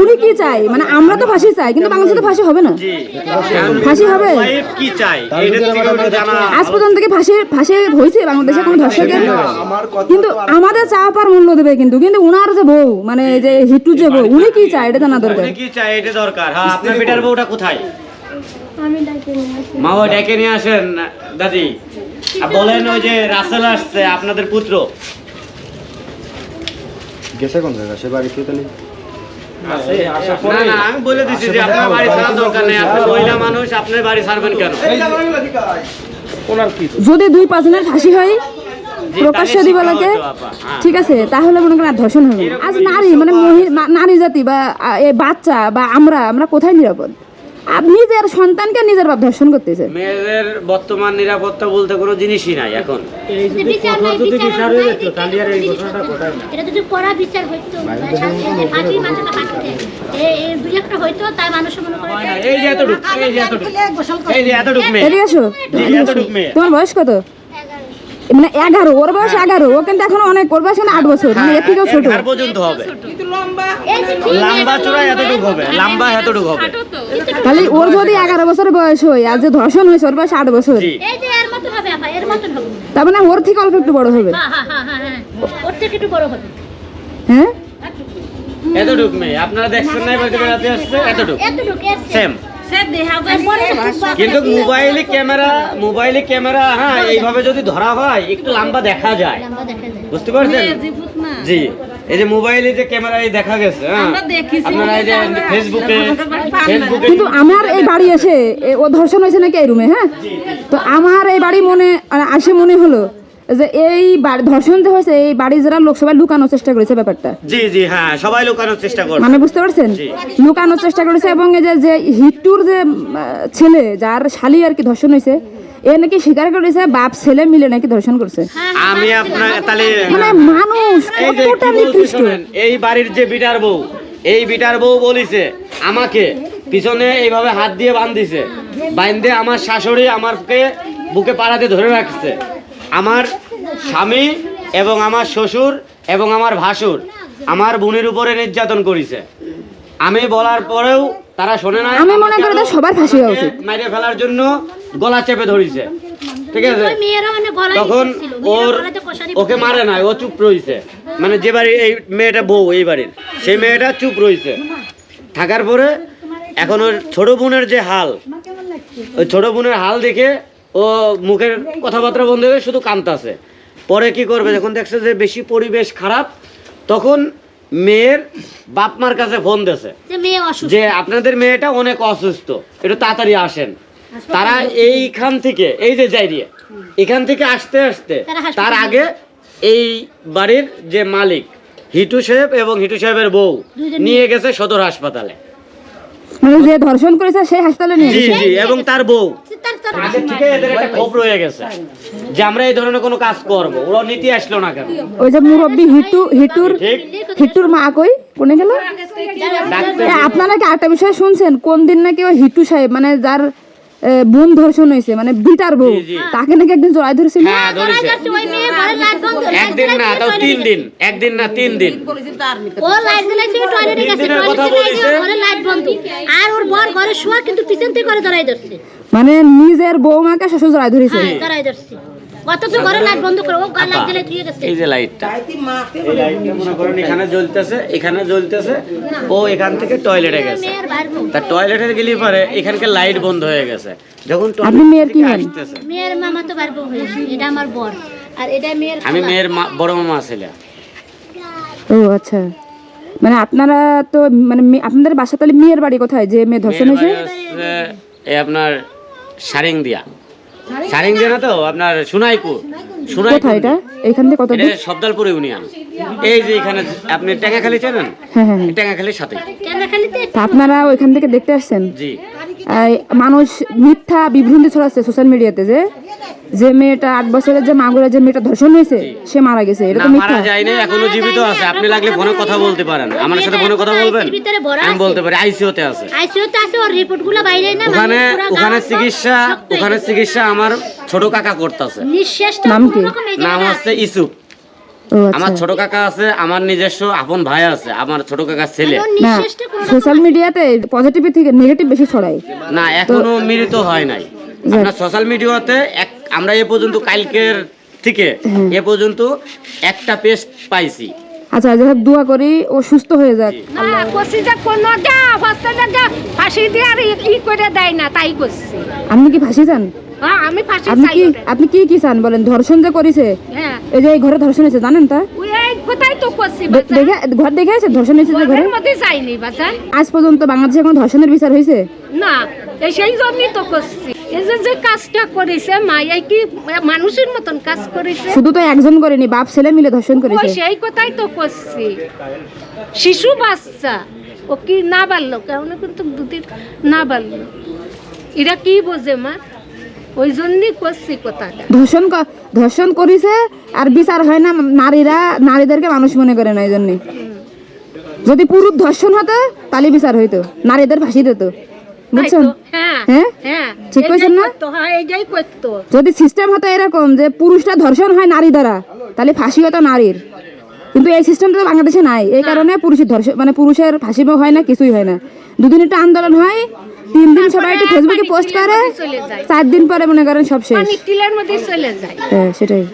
উনি কি চাই মানে আমরা তো ফাঁসি চাই কিন্তু বাংলাদেশে তো ফাঁসি হবে না। ফাঁসি হবে? কি চাই এটা জানা আজ পর্যন্ত কি ফাঁসি ফাঁসি হয়েছে বাংলাদেশে কোনো ধর্ষকের? কিন্তু আমাদের চাওয়া পার মূল্য দেবে কিন্তু কিন্তু উনার যে বউ মানে যে হিটু যে বউ উনি কি চায়? এটা জানা দরকার। কি চাই এটা দরকার। হ্যাঁ আপনার বেটার বউটা কোথায়? আমি ডাকে নিয়ে আসি। মা ডেকে নিয়ে আসেন দাদি। বলেন ওই যে রাসেল আসছে আপনাদের পুত্র। গেছে কোন জায়গা সে বাড়িতে তাহলে? না না আমি বলে দিচ্ছি যে আপনার বাড়ি ছাড়ার দরকার নেই। আপনি মহিলা মানুষ আপনার বাড়ি ছাড়বেন কেন? যদি দুই পাঁচজনের ফাঁসি হয় প্রকাশ্য দিব আপা, হ্যাঁ। ঠিক আছে তাহলে মনে করেন ধর্ষণ হবে আজ নারী মানে নারী জাতি বা এ বাচ্চা বা আমরা আমরা কোথায় নিরাপদ? নিজের সন্তানকে নিজের বাপ ধর্ষণ করতেছে। মেয়েদের বর্তমান নিরাপত্তা বলতে কোনো জিনিসই নাই এখন। এটা যদি বিচার হইতো মনে তোমার বয়স কত? মানে এগারো ওর বয়স এগারো ও কিন্তু এখন অনেক ওর বয়স আট বছর মানে এর থেকেও ছোট। পর্যন্ত হবে। এই লম্বা চূড়া এতটুক হবে লম্বা। এতটুক হবে। খালি ওর যদি এগারো বছর বয়স হয় আর যে ধর্ষণ হয়েছে ওর বয়স আট বছর। জি। এই যে এর মতন হবে আপা এর মতন হবে। তার মানে ওর থেকে অল্প একটু বড় হবে। হ্যাঁ হ্যাঁ হ্যাঁ হ্যাঁ ওর থেকে একটু বড় হবে। এতটুক মেয়ে আপনারা দেখছেন বেড়াতে আসছে এতটুক। সেম। কিন্তু মোবাইলে ক্যামেরা মোবাইলে ক্যামেরা হ্যাঁ এইভাবে যদি ধরা হয় একটু দেখা যায়। লম্বা দেখা যায়। বুঝতে পারছেন? জি। এই যে মোবাইলে যে ক্যামেরায় দেখা গেছে হ্যাঁ? আপনারা এই যে ফেসবুকে ফেসবুকে কিন্তু আমার এই বাড়ি এসে ও ধর্ষণ হয়েছে নাকি এই রুমে হ্যাঁ? তো আমার এই বাড়ি মনে আসে মনে হলো যে এই বাড়ি ধর্ষণ যে হয়েছে এই বাড়ি যারা লোক সবাই লুকানোর চেষ্টা করেছে ব্যাপারটা। জি জি হ্যাঁ সবাই লুকানোর চেষ্টা করছে। মানে বুঝতে পারছেন? লুকানোর চেষ্টা করেছে এবং এই যে যে হিটুর যে ছেলে যার শালি আর কি ধর্ষণ হয়েছে এ নাকি স্বীকার করেছে বাপ ছেলে মিলে নাকি ধর্ষণ করছে? আমি আপনার তাহলে মানে মানুষ এই কতটা নিকৃষ্ট? এই বাড়ির যে বিটার বউ এই বিটার বউ বলিছে আমাকে পিছনে এইভাবে হাত দিয়ে বান্ধিছে বান্ধে আমার শাশুড়ি আমাকে বুকে পাড়াতে ধরে রাখছে। আমার স্বামী এবং আমার শ্বশুর এবং আমার ভাসুর আমার বোনের উপরে নির্যাতন করেছে। আমি বলার পরেও তারা শোনে না আমি মনে করি সবার ফাঁসি হওয়া উচিত। মাইরে ফেলার জন্য গলা চেপে ধরেছে। ঠিক আছে? মানে তখন ওর ওকে মারে নাই ও চুপ রয়েছে মানে যে বাড়ি এই মেয়েটা বউ এই বাড়ির। সেই মেয়েটা চুপ রয়েছে থাকার পরে এখন ওর ছোট বোনের যে হাল ওই ছোট বোনের হাল দেখে ও মুখের কথাবার্তা বন্ধ হয়ে শুধু কাঁদতাছে। পরে কি করবে? যখন দেখছে যে বেশি পরিবেশ খারাপ তখন মেয়ের বাপ মার কাছে ফোন দেছে যে আপনাদের মেয়েটা অনেক অসুস্থ। একটু তাড়াতাড়ি আসেন। তারা এইখান থেকে এই যে যাইরিয়ে এখান থেকে আসতে আসতে তার আগে এই বাড়ির যে মালিক হিটু সাহেব এবং হিটু সাহেবের বউ নিয়ে গেছে সদর হাসপাতালে। মানে যে ধর্ষণ করেছে সেই হাসপাতালে নিয়ে জি জি এবং তার বউ। তার তার আগে থেকে এদের একটা ক্ষোভ রয়ে গেছে। যে আমরা এই ধরনের কোনো কাজ করব ওরা নীতি আসলো না কেন? ওই যে মুরব্বী হিটু হিটুর ঠিক। হিটুর মা কই? কোনে গেল? আপনারা কি একটা বিষয় শুনছেন? কোন দিন নাকি ওই হিটু সাহেব মানে যার বোন ধর্ষণ হয়েছে মানে বিটার বউ। তাকে নাকি একদিন জড়াই ধরেছিল? হ্যাঁ ধরেছে। ওই মেয়ে ঘরে লাইট বন্ধ। একদিন না তাও তিন দিন একদিন না তিন দিন। ও লাইট জ্বালাইছে টয়লেটে গেছে ঘরে লাইট বন্ধ। আর ওর বর ঘরে শোয়া কিন্তু পিছন থেকে করে জড়াই ধরছে। মানে নিজের বৌমাকে শ্বশুর জড়াই ধরেছে। জড়াই ধরছে। অথচ ঘরে লাইট বন্ধ করে ও ঘরে লাইট জ্বালাই দিয়ে গেছে। এই যে লাইটটা এই লাইটটা মনে করেন এখানে জ্বলতেছে এখানে জ্বলতেছে ও এখান থেকে টয়লেটে গেছে। তা টয়লেটে গেলে পরে এখানকার লাইট বন্ধ হয়ে গেছে। যখন আপনি মেয়ের কি হন? মেয়ের মামা তো বাইর হয়েছে এটা আমার বর। আর এটা মেয়ের আমি মেয়ের মা- বড় মামা ছিলাম ও আচ্ছা। মানে আপনারা তো মানে আপনাদের বাসা তাহলে মেয়ের বাড়ি কোথায়? যে মেয়ে ধর্ষণ হয়েছে? এই আপনার সারিং দিয়া সারিং তো আপনার সোনাইপুর। সোনাইপুর। কোথায় এটা? এইখান থেকে কত এটা দূর সবদালপুর ইউনিয়ন। এই যে এখানে আপনি ট্যাঙ্গাখালি চেনেন? হ্যাঁ হ্যাঁ হ্যাঁ। ট্যাঙ্গাখালির সাথে। টেঙ্গাখালীতে আপনারা ওইখান থেকে দেখতে আসছেন? জি। মানুষ মিথ্যা বিভ্রান্তি ছড়াচ্ছে সোশ্যাল মিডিয়াতে যে। যে মেয়েটা আট বছরের যে মাগুরের যে মেয়েটা ধর্ষণ হয়েছে সে মারা গেছে এটা না তো মারা যায়নি এখনও জীবিত আছে। আপনি লাগলে ফোনে কথা বলতে পারেন। আমার সাথে ফোনে কথা বলবেন? আমি বলতে পারি আছে। আইসিইউতে আছে ওর রিপোর্টগুলো বাইরে না ওখানে ওখানে চিকিৎসা ওখানে চিকিৎসা আমার ছোট কাকা করতেছে। নাম কি? নাম হচ্ছে ইসুফ আমার আচ্ছা। ছোট কাকা আছে আমার নিজস্ব আপন ভাই আছে আমার ছোট কাকার ছেলে। না সোশ্যাল মিডিয়াতে পজিটিভ থেকে নেগেটিভ বেশি ছড়ায়। না এখনও মিলিত হয় নাই। আপনার সোশ্যাল মিডিয়াতে এক আমরা এ পর্যন্ত কালকের থেকে এ পর্যন্ত একটা পেজ পাইছি। আচ্ছা যাই হোক দোয়া করি ও সুস্থ হয়ে যাক। না করছি যে কোনোটা হসপিটালটা ফাঁসি দিয়ে আর ই- ই করে দেয় না তাই করছি। আপনি কি ফাঁসি চান? হ্যাঁ আমি ফাঁসি আপনি চাই কি আপনি কি কি চান বলেন? ধর্ষণ যে করেছে হ্যাঁ। এই যে এই ঘরে ধর্ষণ হয়েছে জানেন তা? ঘর দেখে আছে ধর্ষণ হয়েছে ঘরের মধ্যে যাইনি বাচ্চা আজ পর্যন্ত বাংলাদেশে কোনো ধর্ষণের বিচার হয়েছে? না সেই জন্যই তো করছি। এই যে যে কাজটা করেছে মায়াই কি মানুষের মতন কাজ করেছে? শুধু তো একজন করেনি বাপ ছেলে মিলে ধর্ষণ করেছে। সেই কথাই তো করছি। শিশু বাচ্চা ও কি না বাড়লো? কেমন কিন্তু দুদিন না বাড়লো। এরা কি বোঝে মা? ওই জন্যই করছি কথাটা। ধর্ষণ ধর্ষণ করেছে আর বিচার হয় না নারীরা নারীদেরকে মানুষ মনে করে না এই জন্যে। যদি পুরুষ ধর্ষণ হতো তাহলে বিচার হইতো নারীদের ফাঁসি দিত। বুঝছেন? হ্যাঁ হ্যাঁ? হ্যাঁ। ঠিক কইছেন না? হ্যাঁ যদি সিস্টেম হতো এরকম যে পুরুষটা ধর্ষণ হয় নারী দ্বারা তাহলে ফাঁসি হতো নারীর। কিন্তু এই সিস্টেমটা তো বাংলাদেশে নাই। এই কারণে পুরুষের ধর্ষণ মানে পুরুষের ফাঁসি হয় না কিছুই হয় না। দুদিন একটা আন্দোলন হয় তিন দিন সবাই একটু ফেসবুকে পোস্ট করে। চার দিন পরে মনে করেন সব শেষ। হ্যাঁ সেটাই।